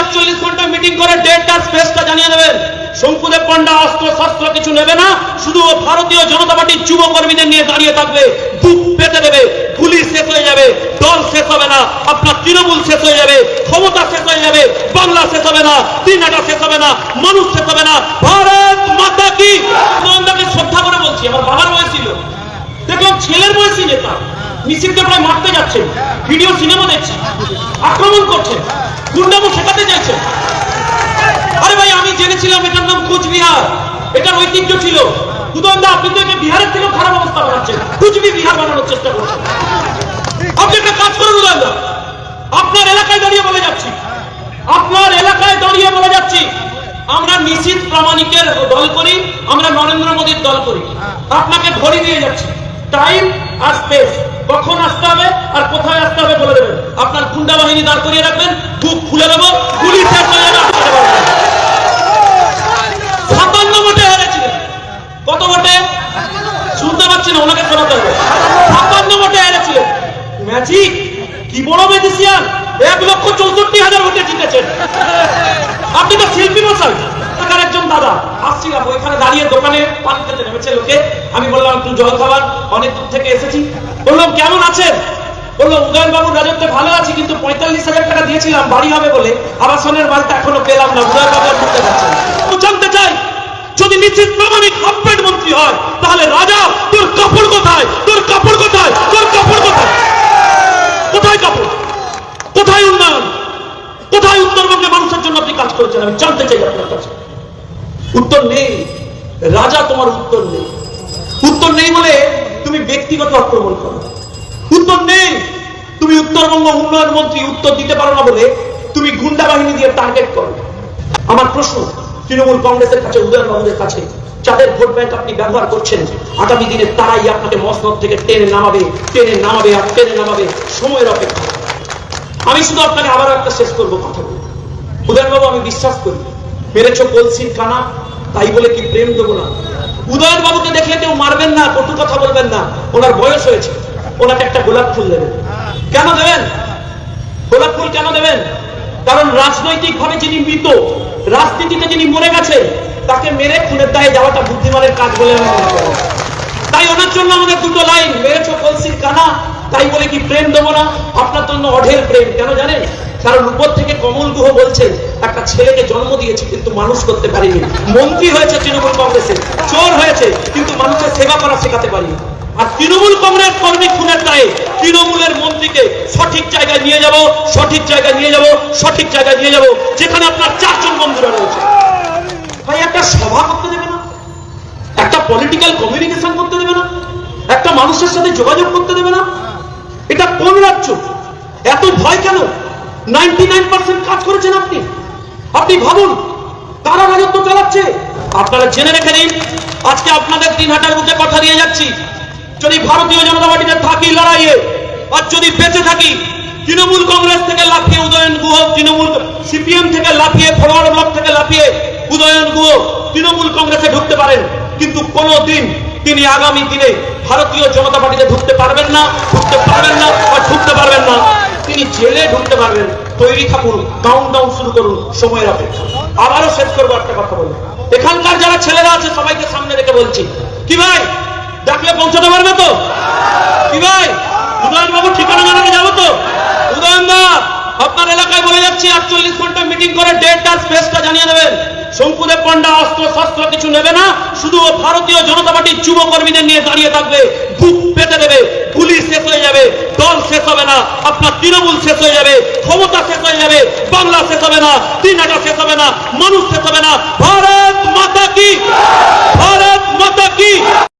আটচল্লিশ ঘণ্টা মিটিং করে ডেটটা স্পেসটা জানিয়ে দেবেন। শঙ্কুদেব পণ্ডা অস্ত্র, শস্ত্র কিছু নেবে না, শুধু ভারতীয় জনতা পার্টির যুব কর্মীদের নিয়ে দাঁড়িয়ে থাকবে। বুক পেতে দেবে, গুলি শেষ হয়ে যাবে, দল শেষ হবে না, আপনার তৃণমূল শেষ হয়ে যাবে, ক্ষমতা শেষ হয়ে যাবে, বাংলা শেষ হবে না দিনাটা শেষ হবে না, মানুষ শেষ হবে না, ভারত মাতা কি? নন্দাকে শ্রদ্ধা করে বলছি, আমার বাবার বয়সী লোক দেখলাম ছেলের বয়সী নেতা, মিছিলকে প্রায় মারতে যাচ্ছেন ভিডিও সিনেমা দেখছেন আক্রমণ করছেন গুন্ডামো শেখাতে চাইছেন আরে ভাই, আমি জেনেছিলাম এটার নাম কুচবিহার। এটার ঐতিহ্য ছিল। উদয়নদা আপনি তো একে বিহারের থেকেও খারাপ অবস্থা বানাচ্ছেন। কুচবি বিহার বানানোর চেষ্টা করছেন। আপনি একটা কাজ করুন উদয়নদা আপনার এলাকায় দাঁড়িয়ে বলে যাচ্ছি। আপনার এলাকায় দাঁড়িয়ে বলে যাচ্ছি। আমরা নিশ্চিত প্রামাণিকের দল করি, আমরা নরেন্দ্র মোদীর দল করি। আপনাকে ঘড়ি দিয়ে যাচ্ছি। টাইম আর স্পেস কখন আসতে হবে আর কোথায় আসতে হবে বলে দেবেন? আপনার গুন্ডা বাহিনী দাঁড় করিয়ে রাখবেন বুক খুলে দেবো গুলি শেষ হয়ে কত ভোটে? শুনতে পাচ্ছি না, ওনাকে শোনাতে হবে। সাতান্ন ভোটে হেরেছিলেন। ম্যাজিক, কি বড় ম্যাজিসিয়ান এক লক্ষ চৌষট্টি হাজার ভোটে জিতেছেন। আপনি তো শিল্পী মশাই। এখানে একজন দাদা আসছিলাম, ওইখানে দাঁড়িয়ে দোকানে পানি খেতে নেমেছে লোকে। আমি বললাম একটু জল খাবার, অনেক দূর থেকে এসেছি। বললাম, কেমন আছেন? বলল উদয়ন রাজত্বে ভালো আছি, কিন্তু পঁয়তাল্লিশ হাজার টাকা দিয়েছিলাম, বাড়ি হবে বলে। আবাসনের মালটা এখনও পেলাম না উদয়ন জানতে চাই, যদি নিশ্চিত প্রামাণিক আপডেট মন্ত্রী হয়, তাহলে রাজা, তোর কাপড় কোথায়? তোর কাপড় কোথায়? তোর কাপড় কোথায়? কোথায় কাপড়? কোথায় উন্নয়ন? কোথায় উত্তরবঙ্গের মানুষের জন্য আপনি কাজ করেছেন? আমি জানতে চাই আপনার কাছে। উত্তর নেই। রাজা তোমার উত্তর নেই। উত্তর নেই বলে তুমি ব্যক্তিগত আক্রমণ করো। উত্তর নেই। তুমি উত্তরবঙ্গ উন্নয়ন মন্ত্রী উত্তর দিতে পারো না বলে তুমি গুন্ডা বাহিনী দিয়ে টার্গেট করো। আমার প্রশ্ন, তৃণমূল কংগ্রেসের কাছে, উদয়ন বাবুদের কাছে, যাদের ভোট ব্যাংক আপনি ব্যবহার করছেন, আগামী দিনে তারাই আপনাকে মসনদ থেকে টেনে নামাবে টেনে নামাবে আর টেনে নামাবে সময়ের অপেক্ষা। আমি শুধু আপনাকে আবার একটা শেষ করব কথা বলে। উদয়নবাবু আমি বিশ্বাস করি, মেরেছ কলসির কানা তাই বলে কি প্রেম দেবো না? উদয়ন বাবুকে দেখলে কেউ মারবেন না, কটু কথা বলবেন না। ওনার বয়স হয়েছে। ওনাকে একটা গোলাপ ফুল দেবেন। কেন দেবেন? গোলাপ ফুল কেন দেবেন? কারণ রাজনৈতিক ভাবে যিনি মৃত, রাজনীতিতে যিনি মরে গেছে, তাকে মেরে খুনের দায়ে যাওয়াটা বুদ্ধিমানের কাজ বলে মনে তাই ওনার জন্য আমাদের দুটো লাইন, মেরেছ কলসির কানা তাই বলে কি প্রেম দেবো না? আপনার জন্য অঢেল প্রেম। কেন জানেন? কারণ উপর থেকে কমল গুহ বলছে, একটা ছেলেকে জন্ম দিয়েছি, কিন্তু মানুষ করতে পারিনি। মন্ত্রী হয়েছে তৃণমূল কংগ্রেসে চোর হয়েছে, কিন্তু মানুষের সেবা করা শেখাতে পারিনি। আর তৃণমূল কংগ্রেস কর্মী খুনের দায়ে তৃণমূলের মন্ত্রীকে সঠিক জায়গায় নিয়ে যাব, সঠিক জায়গায় নিয়ে যাব, সঠিক জায়গায় নিয়ে যাব, যেখানে আপনার চারজন বন্ধুরা রয়েছে। ভাই, একটা সভা করতে দেবে না? একটা পলিটিক্যাল কমিউনিকেশন করতে দেবে না? একটা মানুষের সাথে যোগাযোগ করতে দেবে না? এটা কোন রাজ্য? এত ভয় কেন? নাইনটি নাইন পার্সেন্ট কাজ করেছেন আপনি। আপনি ভাবুন, কারা রাজত্ব চালাচ্ছে? আপনারা জেনে রেখে নিন আজকে আপনাদের তিন হাটার মধ্যে কথা দিয়ে যাচ্ছি। যদি ভারতীয় জনতা পার্টিতে থাকি লড়াইয়ে, আর যদি বেঁচে থাকি, তৃণমূল কংগ্রেস থেকে লাফিয়ে উদয়ন গুহ, তৃণমূল সিপিএম থেকে লাফিয়ে ফরওয়ার্ড ব্লক থেকে লাফিয়ে উদয়ন গুহ তৃণমূল কংগ্রেসে ঢুকতে পারেন। কিন্তু কোনো দিন তিনি আগামী দিনে ভারতীয় জনতা পার্টিতে ঢুকতে পারবেন না, ঢুকতে পারবেন না আর ঢুকতে পারবেন না তিনি জেলে ঢুকতে পারবেন, তৈরি থাকুন কাউন্ট ডাউন শুরু করুন, সময়ের অপেক্ষা। আবারও শেষ করব একটা কথা বলব এখানকার যারা ছেলেরা আছে, সবাইকে সামনে রেখে বলছি। কি ভাই? ডাকলে পৌঁছাতে পারবে তো? কি ভাই? উদয়ন বাবু ঠিকানা জানাতে যাব তো? উদয়ন দা আপনার এলাকায় বলে যাচ্ছি, আটচল্লিশ ঘণ্টা মিটিং করে ডেটটা স্পেসটা জানিয়ে দেবেন। শঙ্কুদেব পণ্ডা, অস্ত্র, শস্ত্র কিছু নেবে না, শুধু ভারতীয় জনতা পার্টির যুব কর্মীদের নিয়ে দাঁড়িয়ে থাকবে বুক পেতে দেবে। পুলিশ শেষ হয়ে যাবে, দল শেষ হবে না, আপনার তৃণমূল শেষ হয়ে যাবে, ক্ষমতা শেষ হয়ে যাবে, বাংলা শেষ হবে না দিনাটা শেষ হবে না, মানুষ শেষ হবে না। ভারত মাতা কি? ভারত মাতা কি?